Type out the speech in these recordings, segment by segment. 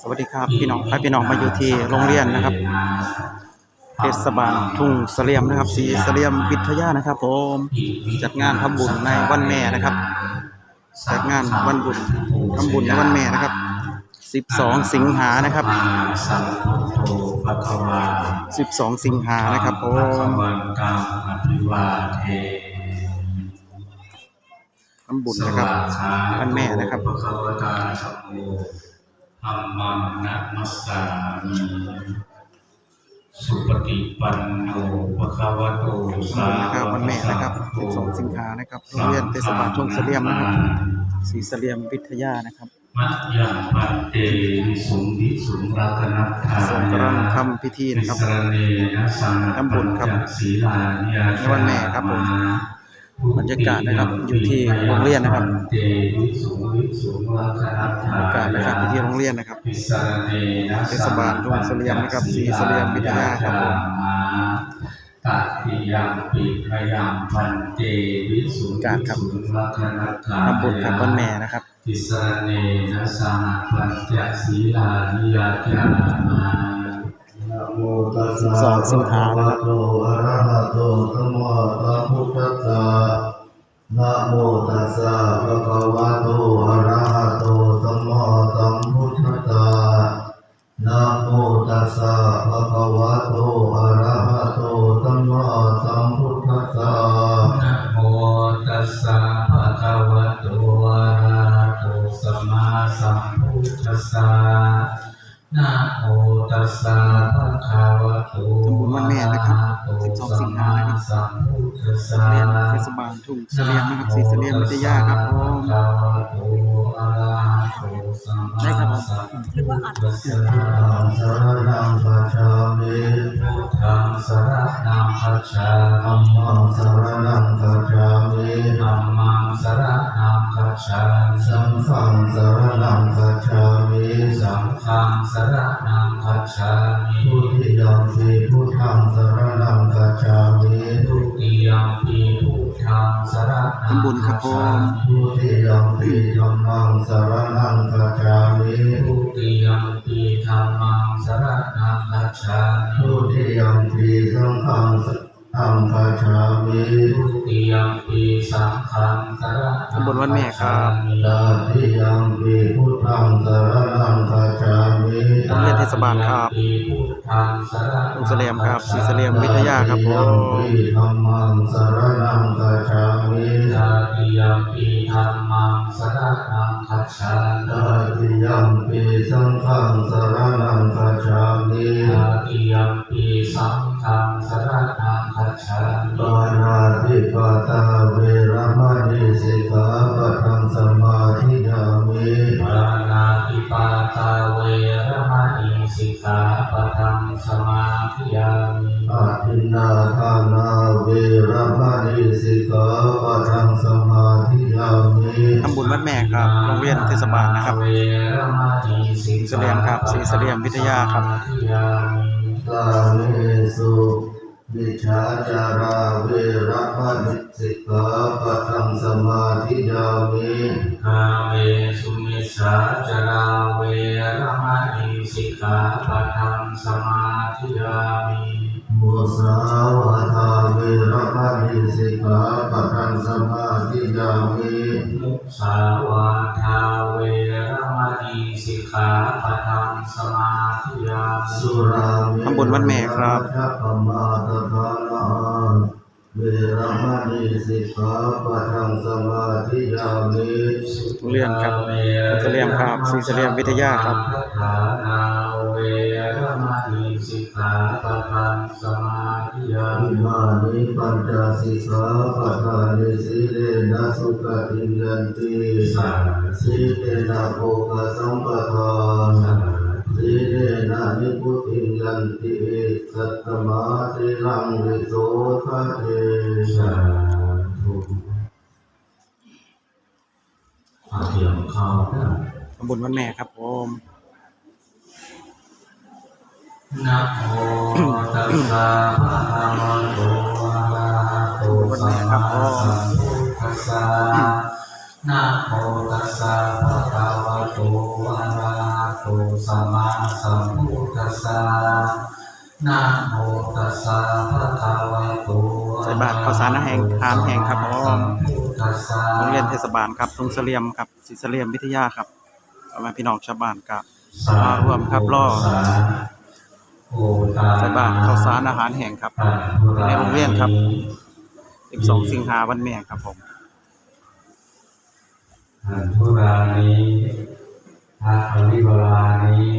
สวัสดีครับพี่น้องพาพี่น้องมาอยู่ที่โรงเรียนนะครับเทศบาลทุ่งเสลียมนะครับสีเสลียมวิทยานะครับ ผมจัดงานทำบุญในวันแม่นะครับจัดงานวันบุญทำบุญในวันแม่นะครับ 12 สิงหานะครับสัมพุทโธภะคะวา12 สิงหานะครับผม นตังอภิวาเททำบุญนะครับวันแม่นะครับภะคะวตาสัมโฆธัมมังนะมัสสามิสุปฏิปันโนภะคะวะโตทำบุสาญนะครับวันแม่นะครับ 12 สิงหานะครับโรงเรียนเทศบาลทุ่งเสลียมนะครับสีเสลียมวิทยานะครับมัจยังปันเตวิสุงวิสุงรัตนัตถาส่วนกำลังทำพิธีนะครับสรเนนะสังทำบุญครับปัญจศีลานิยาในวันแม่ครับผม บรรยากาศนะครับอยู่ที่โรงเรียนนะครับบรรยากาศนะครับพิธีโรงเรียนนะครับเทศบาลทุ่งเสลียมนะครับศรีเสลียมวิทยาครับผมตัติยังปิพยังพันเตวิสุงการครับวิสุทำบุญครับวันแม่นะครับติสเนนะสังปัญจะศีลานิยาจามา นะโมตัสสะสองสิงหานะครับภะคะวะโตอะระหะโตสัมมาสัมพุทธัสสะนะโมตัสสะภะคะวะโตอะระหะโตสัมมาสัมพุทธัสสะนะโมตัสสะภะคะวะโตอะระหะโตสัมมาสัมพุทธัสสะนะโมตัสสะภะคะวะโตอะระหะโตสัมมาสัมพุทธัสสะนะโมตัสสะ 12 สิงหานะครับสัมพุทธัสสะโรงเรียนเทศบาลทุ่งเสลียมนะครับสีเสลียมวิทยาครับผมได้ครับผมคิดว่าอัดสารนังคัจฉามิพุทธังสารนังคัจฉามิธัมมังสารนังคัจฉามิธัมมังสารนังคัจฉามิสังฆังสารนังคัจฉามิสังฆังสารนังคัจฉามิทุติยัมปิพุทธังสารนัง สารนังทำบุญครับผมทุติยัมปิธัมมังสารนังคัจฉามิทุติยัมปิธัมมังสารนังคัจฉามิทุติยัมปิสังฆังสรังคัจฉามิทุติยัมปิสังฆังสารนังทำบุญวันแม่ครับตาติยัมปิพุทธังสารนังคัจฉามิโรงเรียนเทศบาลครับ พุงสเสลียมครับสีเสลียมวิทยาครับผมธัมมังสารนังคัจฉามิตาติยัมปิธัมมังสารนังคัจฉามิตาติยัมปิสังฆังสารนังคัจฉามิตาติยัมปิสังฆังสารนังคัจฉามิปานาติปาตาเวรมณีสิกขาปะทังสมาธิยามิปานาติปาตาเวรมณีสิกขาปะทังสมาธิยามิอาทินนาทานาเวรมณีสิกขาปะทังสมาธิยามิทำบุญวันแม่ครับโรงเรียนเทศบาลนะครับเวรมณีสิกเสลียมครับศรีเสลียมวิทยาครับสมาธิยามิกาเมสุวิชาจาราเวรมณีสิกขาปะทังสมาธิยามิกาเมสุมิชาจาราเวรมณีสิกขาปะทังสมาธิยามิมุสาวาทาเวรมณีสิกขาปะทังสมาธิยามิมุสาวาทาเวรมณีสิกขาปะทังสมาธิยามิสุราเมทำบุญวันแม่ครับ ทัพพมาตทานาเวรมณีสิกขาปะทังสมาธิยามิโรงเรียนครับเสลียมครับศรีเสลียมวิทยาครับทานาเวรมณีสิกขาปะทังสมาธิยามิมานิปัญจสิกขาปะทานิสีเลนะสุขติยันติสาสีเลนะโภคสัมปทาสี เลนะนิพุติยันติสัตตมาสีลังวิโสทะเทสาธุอาเทียมเข้าได้ทำบุญวันแม่ครับผมนะโมตัสสะภะคะวะโตอะระหะโตสัมมาสัมพุทธัสสะนะโมตัสสะภะคะวะโตอะระหะ โตสัมมาสัมพุทธัสสะนะโมตัสสะภะคะวะโตใส่บาตรข้าวสารอาหารทานแห้งครับผมสัมพุทธัสสะโรงเรียนเทศบาลครับทุ่งเสลี่ยมครับศรีเสลี่ยมวิทยาครับเอามาพี่น้องชาวบ้านกับมาร่วมครับล่อโอตาใส่บาตรข้าวสารอาหารแห้งครับ ในโรงเรียนครับ 12 สิงหาวันแม่ครับผมอันทุรานิ อาภวิวลานิ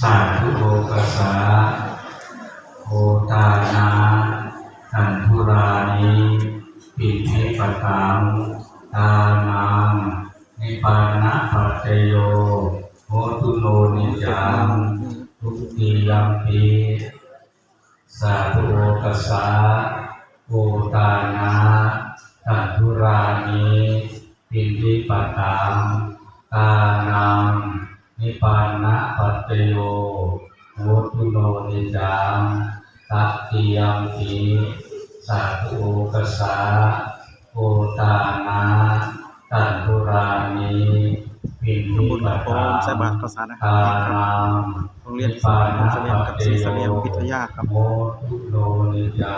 สาธุโอกัสส โนนิจังตัตติยมปิสาธุโอกัสสะโอตานะตันทุรานิปินทิบุญปครับผตัมงใส่บาตรข้าวสารอาราแห้งครับโรงเรียนเทศบาลทุ่งเสลียมกับศรีเสลียมวิทยาครับโมทุโลนิจา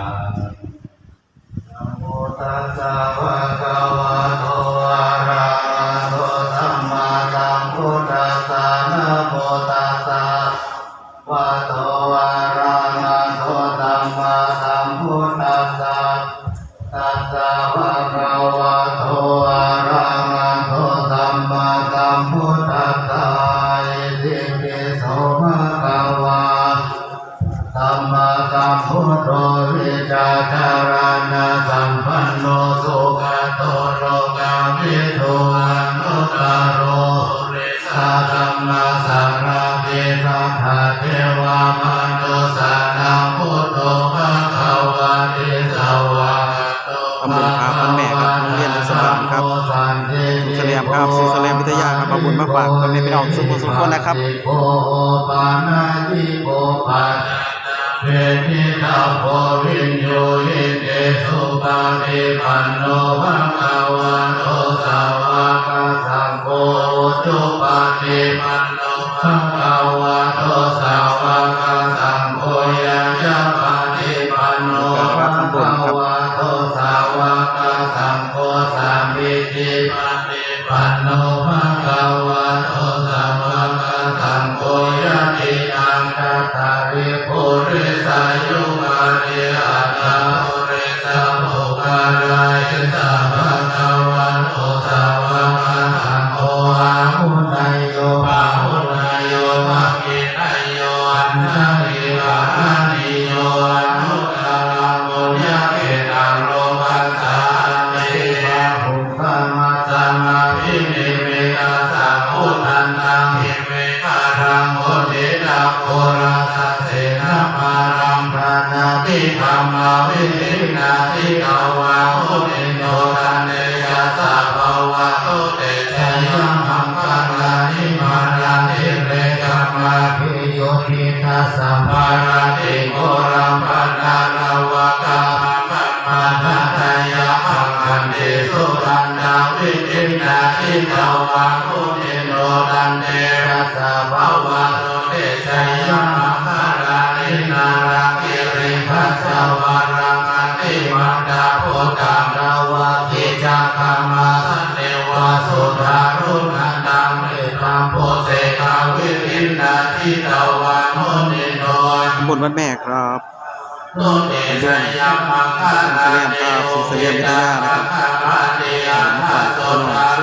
โมตัสสะภะคะวะโตอะระหะโตสัมมาสัมพุทธัสสะนะโมตัาธัมมาสังฆเทสัทธาเทวามนุสานังพุทโธภะคะวะติสวะโตขอบคุณครับวันแม่ครับโรงเรียนเทศบาลครับทุ่งเสลี่ยมครับศรีเสลี่ยมวิทยาครับเอาบุญมาฝากพ่อแม่พี่น้องสุขสุขคนนะครับโพปานาติโพปัจจเวทิตาโพวินโยหิเตสุปาติปันโนภะคะวะโตสาวกสังโฆ จุปาติมันโนภา ติมัดาพุทธังราวะทิจักขมาสันเนวาสุธารุณตังเมตัมโพเสกาวิรินนาทิตาวาโนนิโนบุญวันแม่ครับโนเตชะยังมังคัลลานิศรีเสลี่ยมวิทยานะครับติยันมสุ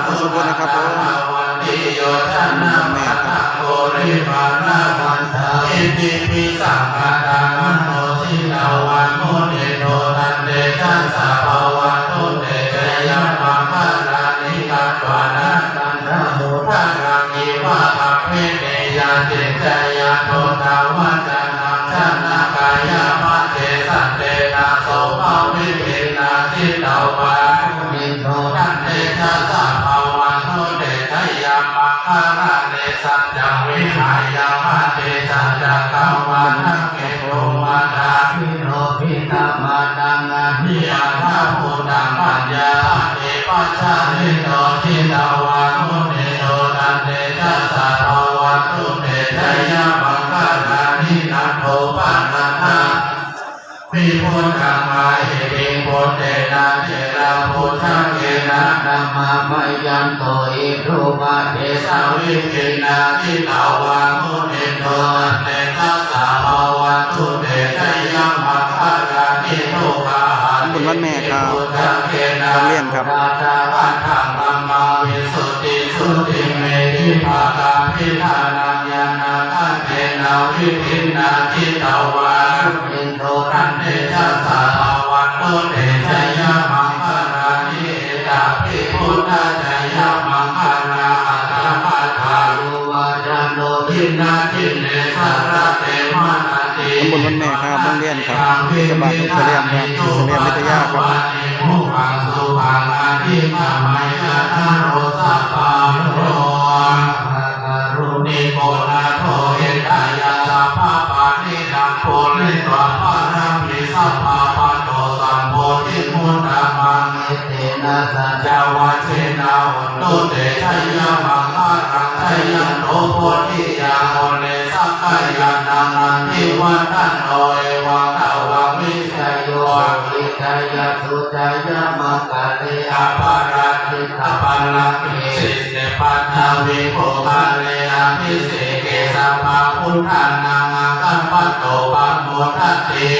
ขสุขคนนะครับผมวันติโยชนะมาตังโกริมานาวันทาอิติปิสังฆตังโนทิตาวันโมนิโนตัน เดชะสะภาวะโตเตชะยัมมังคะลานิกัตวานาตันทะโมทังรังอีวะภะเพเนยาติจยาโตตาวัจนังชนะกายามะเทสันเตนะโสภาวิปินาทิตาวานิโนตันเดชะสะภาวะโตเตยัมมังคาเนสัจจวิหายามะเทสัจจกัมวานังเกโพิตามานังอาภิอาภาภูตังปัญญาเอปัชชาลิโตทิตาวามุเนโตตันเตจัสสะภาวะตุเตชยาบังคารานินันโทปันนันทาพิพุทธังมาเหติงพุทเตนะเจราพุทธเกนะนัมมาไมยันโตอิรูปะเทสาวิกินาทิตาวามุเนโตอันเต เมธิภาคาพิธานังยานาคันเตนาวิปินาทิตาวารุปินโทตันเตจัสสะภาวันโตเตชะยะมังคลานิเอตาภิพุทธะชยะมังคลาอัตตะปัฏฐานุวาจาโนทินาทินเนสารเตมานาติทำบุญวันแม่ครับโรงเรียนครับเทศบาลทุ่งเสลี่ยมครับทุ่งเสลี่ยมวิทยากครับมุขังสุขังอาทิมามายาทาโรสัพพาโร การุณิโกนาโทเอตายาสัพพะปานิดังโพลิตวะปารามิสัพพะปะโตสัมโพธิมุตตะมังเตนะสัจจวัชเชนะหุนตุเตชัยยมังคะรังชัยยโตโพธิยาโมเลสักกายานังนันทิวันตันโนเอวังตาวังวิชัยโยวิชัยสุชัยมังกะเตอปาราติตาปัลลังเก ปัฏฐาวิโภคาเลอภิเสเกสัพพพุทธานังอาคัมปัตโตปัมโมทัตติ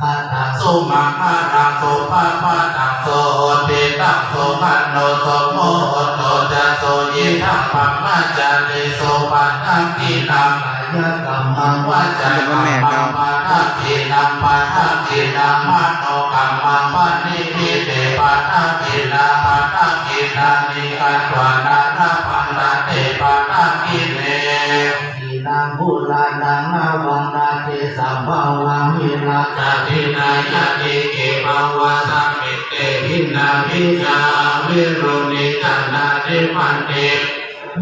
พัทธังสุมังคารังสุภาพัตังโสติตังโสพันโนโสโมโอโตจะโสยิทังปัมมาจาริโสปันตังกีนัง ยะกัมมังว่าจาขอบคุณแม่ครับปัทธังกีนังปัทธังกีนังมาโนกัมมังปันนิพิเตปัทธังกีนังปัทธังกีนังนิกันตวานานาปันตเตปัทธังกีเนทีนังบุลานังนาวันนาเทสัมภาวังวินาจาตินายาติเกปังวาสัมมิเตหินาวิจาวิรุณิจันนาเทปันเต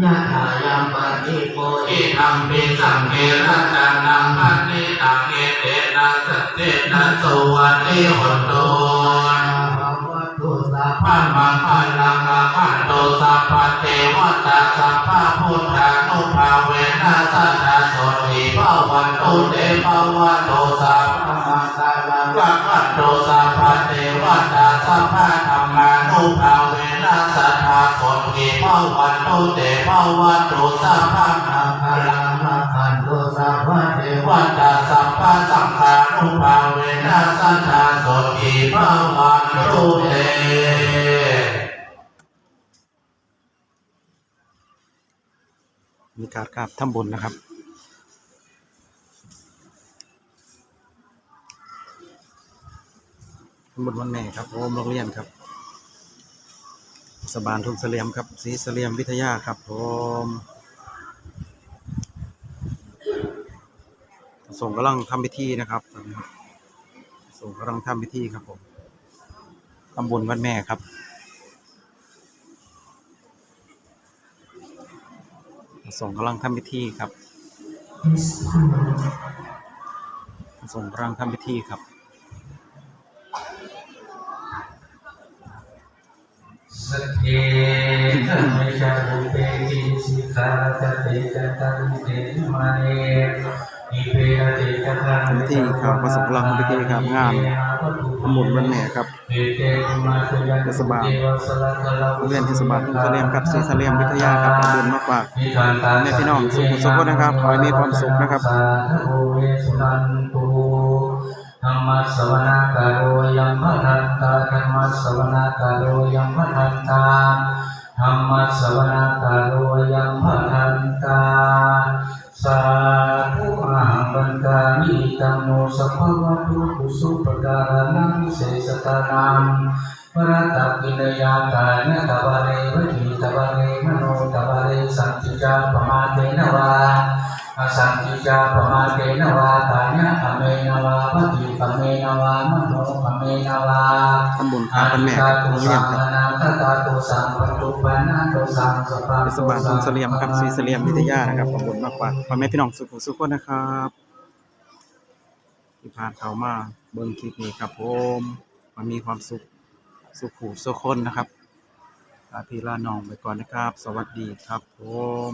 ยะถายังปฏิโพอิธรรมปิสังเกรัจานังพันนิตังเอเตนะสัจเจนะสวัสดิหนโตวัตุสัพพะมังคัลังอาคันโตสัพพเทวตาสัพพะพุทธานุภาเวนัสสะนาสติภาวันโตเตภาวะโตสัพพะมังคัลังอาคันโตสัพพะเทวตาสัพพะธรรมานุภา โสติภาวันโตเตภาวะโตสัพพะมังคัลังอาคันโตสัพพะเทวตาสัพพะสังฆานุภาเวนัสสะนาโสติภาวันโตเตมีการกราบทำบุญนะครับทำบุญวันแม่ครับโอมโรงเรียนครับ สบานทุ่งเสลียมครับสีเสลียมวิทยาครับผมส่งกำลังทำพิธีนะครับตอนนี้ส่งกำลังทำพิธีครับผมทำบุญวันแม่ครับส่งกำลังทำพิธีครับส่งกำลังทำพิธีครับ สเกธรรมชาตุเปกิสิกาตเตจตันเตมาเนอิเประเตจตังพิธีครับประสบกำลังทำพิธีครับงานทำบุญวันแม่ครับเทศบาลเรียนเทศบาลทุ่งเสลียมครับศรีเสลี่ยมวิทยาครับเอาบุญมาฝากแม่พี่น้องสุขสุขนะครับขอให้มีความสุขนะครับธรรมสวนา สวนากาโรยัมพันตาธรรมสวนากาโรยัมพั มาเตนวาตาเนอเมนวาวติปเมนวามโนปเมนวาทำบุญครับวันแม่ครับโรงเรียนครับาตาตุสังปตุปันนาตุสังสปาเทศบาลทุ่งเสลี่ยมครับศรีเสลี่ยมวิทยานะครับขอบคุณมากกว่าพ่อแม่พี่น้องสุขสุขคนนะครับที่ผ่านเขามาเบิ่งคลิปนี้ครับผมมันมีความสุขสุขหูสุขคนนะครับลาพี่ลาน้องไปก่อนนะครับ สวัสดีครับผม